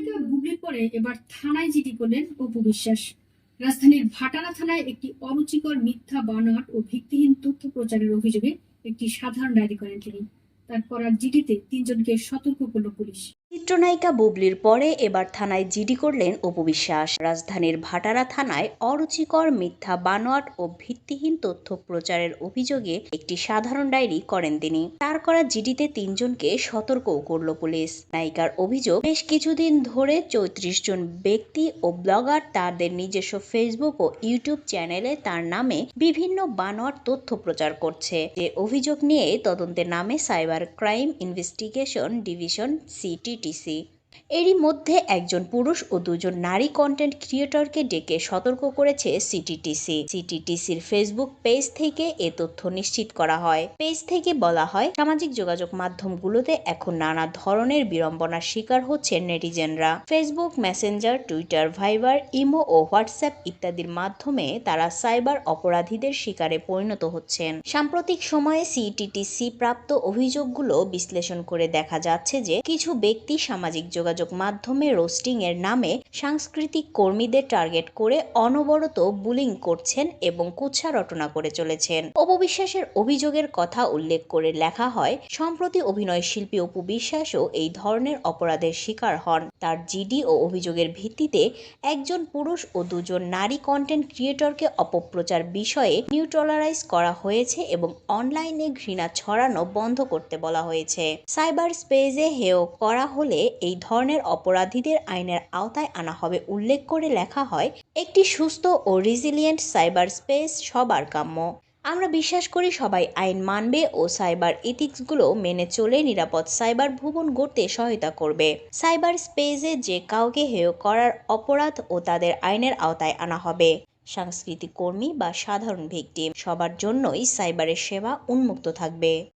চিত্রনায়িকা বুবলির পরে এবার থানায় জিডি করলেন অপু বিশ্বাস। রাজধানীর ভাটানা থানায় একটি অরুচিকর মিথ্যা বানোয়াট ও ভিত্তিহীন তথ্য প্রচারের অভিযোগে একটি সাধারণ ডায়েরি করেন তিনি। তারপর আর জিডিতে তিনজনকে সতর্ক করল পুলিশ। চিত্রনায়িকা বুবলির পরে এবার থানায় জিডি করলেন অপু বিশ্বাস। রাজধানীর ভাটারা থানায় অরুচিকর মিথ্যা বানোয়াট ও ভিত্তিহীন তথ্য প্রচারের অভিযোগে একটি সাধারণ ডায়েরি করেন তিনি। তার করা জিডিতে তিনজনকে সতর্কও করল পুলিশ। নায়িকার অভিযোগ, বেশ কিছুদিন ধরে চৌত্রিশ জন ব্যক্তি ও ব্লগার তাদের নিজস্ব ফেসবুক ও ইউটিউব চ্যানেলে তার নামে বিভিন্ন বানোয়াট তথ্য প্রচার করছে। যে অভিযোগ নিয়ে তদন্তের নামে cyber crime investigation division CTTC এরই মধ্যে একজন পুরুষ ও দুজন নারী কন্টেন্ট ক্রিয়েটরকে ডেকে সতর্ক করেছে সিটিটিসি সিটিটিসির ফেসবুক পেজ থেকে এ তথ্য নিশ্চিত করা হয়। পেজ থেকে বলা হয়, সামাজিক যোগাযোগ মাধ্যমগুলোতে এখন নানা ধরনের বিড়ম্বনার শিকার হচ্ছে নেটিজেনরা। Facebook Messenger Twitter Viber Imo ও হোয়াটসঅ্যাপ ইত্যাদির মাধ্যমে তারা সাইবার অপরাধীদের শিকারে পরিণত হচ্ছেন। সাম্প্রতিক সময়ে সিটিটিসি প্রাপ্ত অভিযোগগুলো বিশ্লেষণ করে দেখা যাচ্ছে যে কিছু ব্যক্তি সামাজিক যোগাযোগ মাধ্যমে রোস্টিং এর নামে সাংস্কৃতিক কর্মীদের টার্গেট করে অনবরত বুলিং করছেন এবং কুৎসা রটনা করে চলেছেন। অপবিশ্বাসের অভিযোগের কথা উল্লেখ করে লেখা হয়, সম্প্রতি অভিনয় শিল্পী অপু বিশ্বাসও এই ধরনের অপরাধের শিকার হন। তার জিডি ও অভিযোগের ভিত্তিতে একজন পুরুষ ও দুজন নারী কন্টেন্ট ক্রিয়েটরকে অপপ্রচার বিষয়ে নিউট্রলারাইজ করা হয়েছে এবং অনলাইনে ঘৃণা ছড়ানো বন্ধ করতে বলা হয়েছে। সাইবার স্পেসে হেয় করা হলে এই ধরনের অপরাধীদের আইনের আওতায় আনা হবে উল্লেখ করে লেখা হয়, একটি সুস্থ ও রিজিলিয়েন্ট সাইবার স্পেস সবার কাম্য। আমরা বিশ্বাস করি সবাই আইন মানবে ও সাইবার ইথিক্সগুলো মেনে চলে নিরাপদ সাইবার ভুবন গড়তে সহায়তা করবে। সাইবার স্পেসে যে কাউকে হেয় করার অপরাধ ও তাদের আইনের আওতায় আনা হবে। সাংস্কৃতিক কর্মী বা সাধারণ ভিকটিম সবার জন্যই সাইবারের সেবা উন্মুক্ত থাকবে।